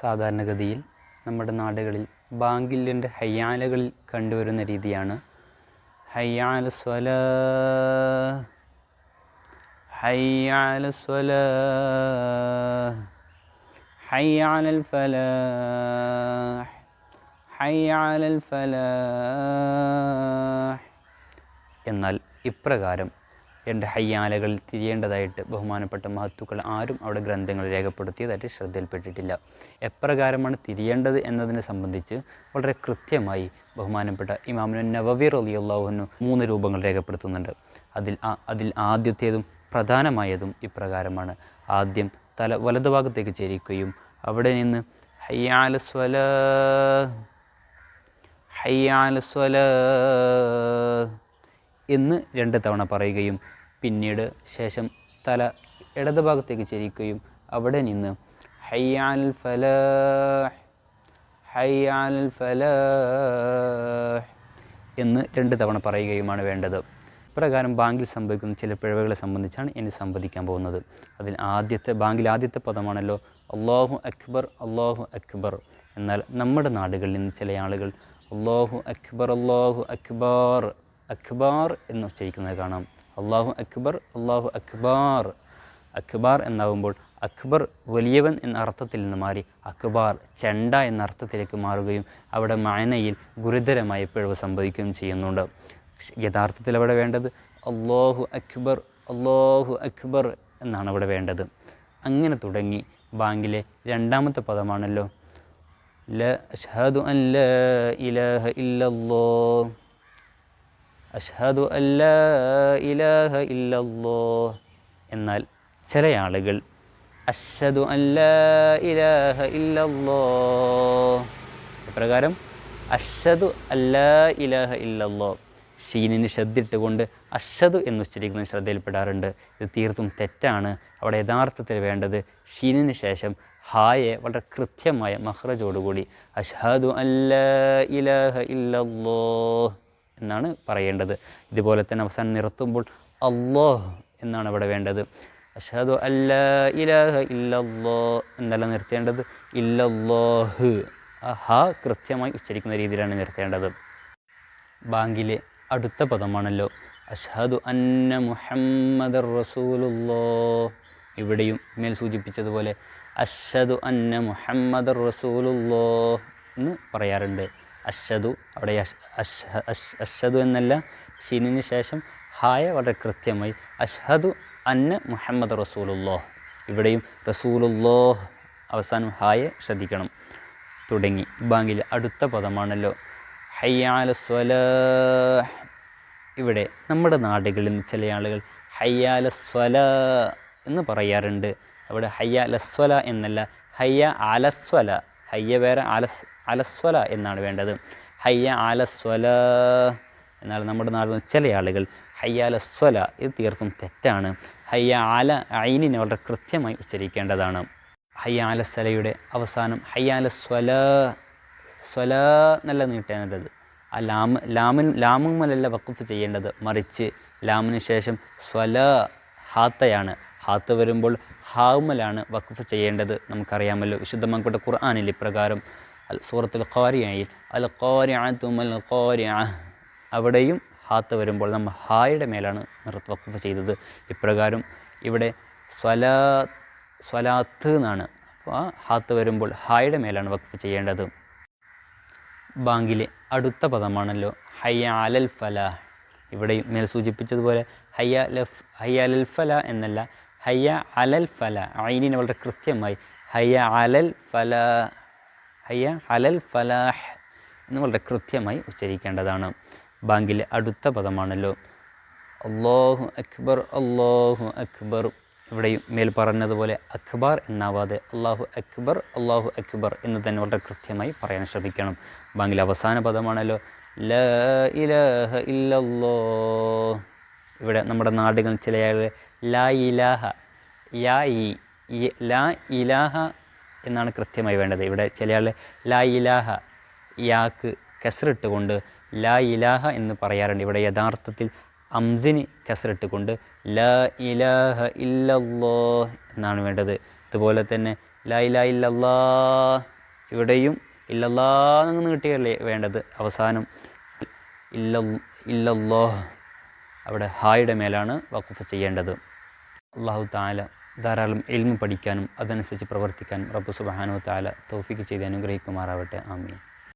സാധാരണഗതിയിൽ നമ്മുടെ നാടുകളിൽ ബാങ്കില്യന്റെ ഹയ്യാലകളിൽ കണ്ടുവരുന്ന രീതിയാണ്. ഹയ്യാല സ്വല ഹയ്യാല സ്വല ഹയ്യാലൽ ഫല ഹയ്യാലൽ ഫല. എന്നാൽ ഇപ്രകാരം എന്റെ ഹയ്യാലകൾ തിരിയേണ്ടതായിട്ട് ബഹുമാനപ്പെട്ട മഹത്തുക്കൾ ആരും അവിടെ ഗ്രന്ഥങ്ങൾ രേഖപ്പെടുത്തിയതായിട്ട് ശ്രദ്ധയിൽപ്പെട്ടിട്ടില്ല. എപ്രകാരമാണ് തിരിയേണ്ടത് എന്നതിനെ സംബന്ധിച്ച് വളരെ കൃത്യമായി ബഹുമാനപ്പെട്ട ഇമാമുന നവവി അള്ളാഹുവിന് മൂന്ന് രൂപങ്ങൾ രേഖപ്പെടുത്തുന്നുണ്ട്. അതിൽ അതിൽ ആദ്യത്തേതും പ്രധാനമായതും ഇപ്രകാരമാണ്. ആദ്യം തല വലതുഭാഗത്തേക്ക് ചേരിക്കുകയും അവിടെ നിന്ന് ഹയ്യാല സ്വല ഹയ്യാല സ്വല എന്ന് രണ്ട് തവണ പറയുകയും പിന്നീട് ശേഷം തല ഇടതുഭാഗത്തേക്ക് ചരിക്കുകയും അവിടെ നിന്ന് ഹയ്യാൽ ഫല ഹയ്യാൽ ഫല എന്ന് രണ്ട് തവണ പറയുകയുമാണ് വേണ്ടത്. ഇപ്രകാരം ബാങ്കിൽ സംഭവിക്കുന്ന ചില പിഴവുകളെ സംബന്ധിച്ചാണ് ഇനി സംവദിക്കാൻ പോകുന്നത്. അതിൽ ആദ്യത്തെ ബാങ്കിൽ ആദ്യത്തെ പദമാണല്ലോ അള്ളാഹു അക്ബർ അള്ളാഹു അക്ബർ. എന്നാൽ നമ്മുടെ നാടുകളിൽ നിന്ന് ചില ആളുകൾ അള്ളാഹു അക്ബർ അള്ളാഹു അക്ബാർ അക്ബാർ എന്ന് ഉച്ചരിക്കുന്നത് കാണാം. അള്ളാഹു അക്ബർ അള്ളാഹു അക്ബാർ. അക്ബാർ എന്നാകുമ്പോൾ അക്ബർ വലിയവൻ എന്ന അർത്ഥത്തിൽ നിന്ന് മാറി അക്ബാർ ചെണ്ട എന്ന അർത്ഥത്തിലേക്ക് മാറുകയും അവിടെ മായനയിൽ ഗുരുതരമായ പിഴവ് സംഭവിക്കുകയും ചെയ്യുന്നുണ്ട്. യഥാർത്ഥത്തിൽ അവിടെ വേണ്ടത് അള്ളാഹു അക്ബർ അള്ളാഹു അക്ബർ എന്നാണ് അവിടെ വേണ്ടത്. അങ്ങനെ തുടങ്ങി ബാങ്കിലെ രണ്ടാമത്തെ പദമാണല്ലോ. ല അഷ്ഹദു അൻ ഇലാഹ ഇല്ലല്ലാഹ് അഷ്ഹദു അല്ല ഇലാഹ ഇല്ലല്ലോ എന്നാൽ ചില ആളുകൾ അഷ്ഹദു അല്ല ഇലാഹ ഇല്ലല്ലോ പ്രകാരം അഷ്ഹദു അല്ല ഇലാഹ ഇല്ലല്ലോ ഷീനിന് ശ്രദ്ധിട്ടുകൊണ്ട് എന്ന് ഉച്ചരിക്കുന്നത് ശ്രദ്ധയിൽപ്പെടാറുണ്ട്. ഇത് തീർത്തും തെറ്റാണ്. അവിടെ യഥാർത്ഥത്തിൽ വേണ്ടത് ഷീനിന് ശേഷം ഹായെ വളരെ കൃത്യമായ മഹ്റജോടുകൂടി അഷ്ഹദു അല്ല ഇലാഹ ഇല്ലല്ലോ എന്നാണ് പറയേണ്ടത്. ഇതുപോലെ തന്നെ അവസാനം നിർത്തുമ്പോൾ അള്ളാഹ് എന്നാണ് ഇവിടെ വേണ്ടത്. അഷാദു അല്ല ഇലഹ ഇല്ലല്ലോ എന്നല്ല നിർത്തേണ്ടത്. ഇല്ലല്ലോഹ്. ഹ കൃത്യമായി ഉച്ചരിക്കുന്ന രീതിയിലാണ് നിർത്തേണ്ടത്. ബാങ്കിലെ അടുത്ത പദമാണല്ലോ. അഷാദു അന്ന മുഹമ്മദ് റസൂലുല്ലോ ഇവിടെയും മേൽ സൂചിപ്പിച്ചതുപോലെ അഷദു അന്ന മുഹമ്മദ് റസൂലുല്ലോ എന്ന് പറയാറുണ്ട്. അഷ്ഹദു അവിടെ അഷ്ഹദു എന്നല്ല ഷീനിന് ശേഷം ഹായ വളരെ കൃത്യമായി. അഷ്ഹദു അന്ന മുഹമ്മദ് റസൂലുള്ളോ ഇവിടെയും റസൂലുള്ളോ അവസാനം ഹായ ശ്രദ്ധിക്കണം. തുടങ്ങി. ബാങ്കിൽ അടുത്ത പദമാണല്ലോ. ഹയ്യാല സ്വലാഹ് ഇവിടെ നമ്മുടെ നാടുകളിൽ നിന്ന് ചില ആളുകൾ ഹയ്യാല സ്വല എന്ന് പറയാറുണ്ട്. അവിടെ ഹയ്യാലസ്വല എന്നല്ല ഹയ്യ ആലസ്വല. ഹയ്യ വേറെ അലസ് അലസ്വല എന്നാണ് വേണ്ടത്. ഹയ്യ അലസ്വല എന്നാൽ നമ്മുടെ നാട്ടിൽ ചില ആളുകൾ. ഹയ്യ അലസ്വല ഇത് തീർത്തും തെറ്റാണ്. ഹയ്യ ആല ഐനിനെ വളരെ കൃത്യമായി ഉച്ചരിക്കേണ്ടതാണ്. ഹയ്യ അലസ്വലയുടെ അവസാനം ഹയ്യ അലസ്വല സ്വല എന്നല്ല നീട്ടേണ്ടത്. ആ ലാമ് ലാമിൻ ലാമുമലല്ല വക്കുഫ് ചെയ്യേണ്ടത്. മറിച്ച് ലാമിന് ശേഷം സ്വല ഹാത്തയാണ്. ഹാത്ത് വരുമ്പോൾ ഹാവുമലാണ് വഖഫ് ചെയ്യേണ്ടത്. നമുക്കറിയാമല്ലോ വിശുദ്ധമാക്കപ്പെട്ട ഖുർആാനിൽ ഇപ്രകാരം അൽ സൂറത്തുൽ ഖോരിയായി അൽ ഖാരിഅത്തും അൽ ഖാരിഅ. അവിടെയും ഹാത്ത് വരുമ്പോൾ നമ്മൾ ഹായുടെ മേലാണ് നിർത്ത് വഖഫ് ചെയ്തത്. ഇപ്രകാരം ഇവിടെ സ്വലാ സ്വലാത്ത് എന്നാണ്. അപ്പോൾ ആ ഹാത്ത് വരുമ്പോൾ ഹായുടെ മേലാണ് വഖഫ് ചെയ്യേണ്ടത്. ബാങ്കിലെ അടുത്ത പദമാണല്ലോ ഹയ്യ അലൽ ഫലാഹ് ഇവിടെ മേൽ സൂചിപ്പിച്ചതുപോലെ ഹയ്യ ലഫ് ഹയ്യ അലൽ ഫല എന്നല്ല ഹയ്യ അലൽ ഫല. ഐനിനെ വളരെ കൃത്യമായി. ഹയ്യ അലൽ ഫല ഹയ്യ അലൽ ഫലാഹ് എന്ന് വളരെ കൃത്യമായി ഉച്ചരിക്കേണ്ടതാണ്. ബാങ്കിലെ അടുത്ത പദമാണല്ലോ. അള്ളാഹു അക്ബർ അള്ളാഹു അക്ബർ. ഇവിടെയും മേൽ പറഞ്ഞതുപോലെ അക്ബാർ എന്നാവാതെ അള്ളാഹു അക്ബർ അള്ളാഹു അക്ബർ എന്ന് തന്നെ വളരെ കൃത്യമായി പറയാൻ ശ്രമിക്കണം. ബാങ്കിലെ അവസാന പദമാണല്ലോ. ല ഇലഹ ഇല്ലല്ലോ ഇവിടെ നമ്മുടെ നാടുകളിൽ ചില ലാ ഇലാഹ യാ ഇ ലാ ഇലാഹ എന്നാണ് കൃത്യമായി വേണ്ടത്. ഇവിടെ ചില ആൾ ലാ ഇലാഹ യാക്ക് കെസറിട്ടുകൊണ്ട് ലാ ഇലാഹ എന്ന് പറയാറുണ്ട്. ഇവിടെ യഥാർത്ഥത്തിൽ അംസിന് കെസറിട്ടുകൊണ്ട് ലാ ഇലാഹ ഇല്ലല്ലോ എന്നാണ് വേണ്ടത്. അതുപോലെ തന്നെ ലാ ഇലാ ഇല്ലല്ലാ ഇവിടെയും ഇല്ലല്ലാ എന്ന് കിട്ടിയല്ലേ വേണ്ടത്. അവസാനം ഇല്ല ഇല്ലല്ലോ അവിടെ ഹായുടെ മേലാണ് വഖഫ് ചെയ്യേണ്ടത്. അള്ളാഹു താല ധാരാളം എൽമ് പഠിക്കാനും അതനുസരിച്ച് പ്രവർത്തിക്കാനും റബ്ബു സുബാനു താല തൗഫിക്ക് ചെയ്ത് അനുഗ്രഹിക്കുമാറാവട്ടെ. ആമീൻ.